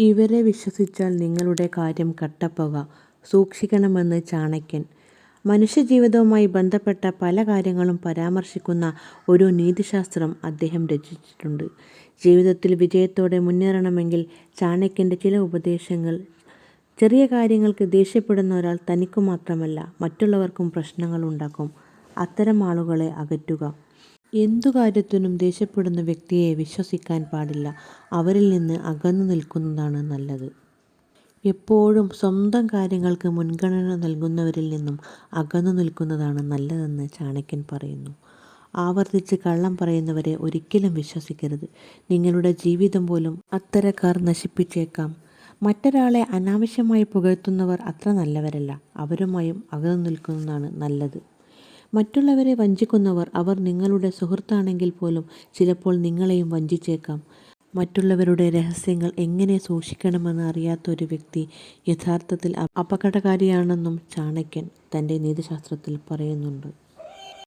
ഇവരെ വിശ്വസിച്ചാൽ നിങ്ങളുടെ കാര്യം കട്ടപ്പുക സൂക്ഷിക്കണമെന്ന് ചാണക്യൻ. മനുഷ്യജീവിതവുമായി ബന്ധപ്പെട്ട പല കാര്യങ്ങളും പരാമർശിക്കുന്ന ഒരു നീതിശാസ്ത്രം അദ്ദേഹം രചിച്ചിട്ടുണ്ട്. ജീവിതത്തിൽ വിജയത്തോടെ മുന്നേറണമെങ്കിൽ ചാണക്യന്റെ ചില ഉപദേശങ്ങൾ. ചെറിയ കാര്യങ്ങൾക്ക് ദേഷ്യപ്പെടുന്ന ഒരാൾ തനിക്കു മാത്രമല്ല മറ്റുള്ളവർക്കും പ്രശ്നങ്ങൾ ഉണ്ടാക്കും. അത്തരം ആളുകളെ അകറ്റുക. എന്തു കാര്യത്തിനും ദേഷ്യപ്പെടുന്ന വ്യക്തിയെ വിശ്വസിക്കാൻ പാടില്ല. അവരിൽ നിന്ന് അകന്നു നിൽക്കുന്നതാണ് നല്ലത്. എപ്പോഴും സ്വന്തം കാര്യങ്ങൾക്ക് മുൻഗണന നൽകുന്നവരിൽ നിന്നും അകന്നു നിൽക്കുന്നതാണ് നല്ലതെന്ന് ചാണക്യൻ പറയുന്നു. ആവർത്തിച്ച് കള്ളം പറയുന്നവരെ ഒരിക്കലും വിശ്വസിക്കരുത്. നിങ്ങളുടെ ജീവിതം പോലും അത്തരക്കാർ നശിപ്പിച്ചേക്കാം. മറ്റൊരാളെ അനാവശ്യമായി പുകഴ്ത്തുന്നവർ അത്ര നല്ലവരല്ല. അവരുമായും അകന്നു നിൽക്കുന്നതാണ് നല്ലത്. മറ്റുള്ളവരെ വഞ്ചിക്കുന്നവർ അവർ നിങ്ങളുടെ സുഹൃത്താണെങ്കിൽ പോലും ചിലപ്പോൾ നിങ്ങളെയും വഞ്ചിച്ചേക്കാം. മറ്റുള്ളവരുടെ രഹസ്യങ്ങൾ എങ്ങനെ സൂക്ഷിക്കണമെന്ന് അറിയാത്ത ഒരു വ്യക്തി യഥാർത്ഥത്തിൽ അപകടകാരിയാണെന്നും ചാണക്യൻ തന്റെ നീതിശാസ്ത്രത്തിൽ പറയുന്നുണ്ട്.